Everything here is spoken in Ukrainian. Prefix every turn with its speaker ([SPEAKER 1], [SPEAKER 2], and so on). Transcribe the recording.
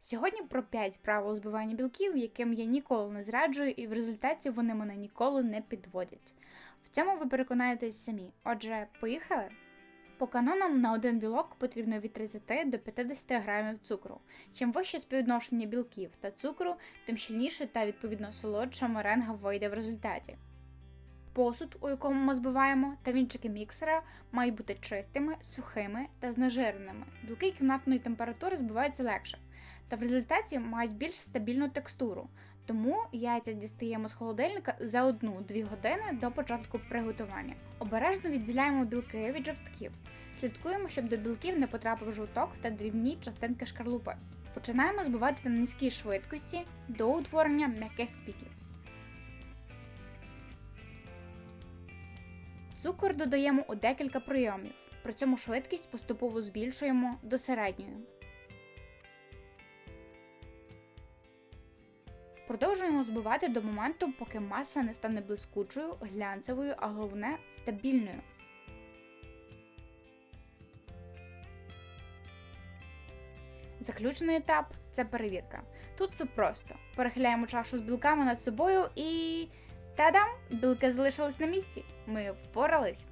[SPEAKER 1] Сьогодні про 5 правил збивання білків, яким я ніколи не зраджую, і в результаті вони мене ніколи не підводять. В цьому ви переконаєтесь самі. Отже, поїхали? По канонам на один білок потрібно від 30 до 50 грамів цукру. Чим вище співвідношення білків та цукру, тим щільніше та відповідно солодша меренга вийде в результаті. Посуд, у якому ми збиваємо, та вінчики міксера мають бути чистими, сухими та знежиреними. Білки кімнатної температури збиваються легше, та в результаті мають більш стабільну текстуру. Тому яйця дістаємо з холодильника за 1-2 години до початку приготування. Обережно відділяємо білки від жовтків. Слідкуємо, щоб до білків не потрапив жовток та дрібні частинки шкарлупи. Починаємо збивати на низькій швидкості до утворення м'яких піків. Цукор додаємо у декілька прийомів. При цьому швидкість поступово збільшуємо до середньої. Продовжуємо збивати до моменту, поки маса не стане блискучою, глянцевою, а головне стабільною. Заключний етап це перевірка. Тут все просто. Перехиляємо чашу з білками над собою і. Та-дам! Білки залишились на місці. Ми впорались.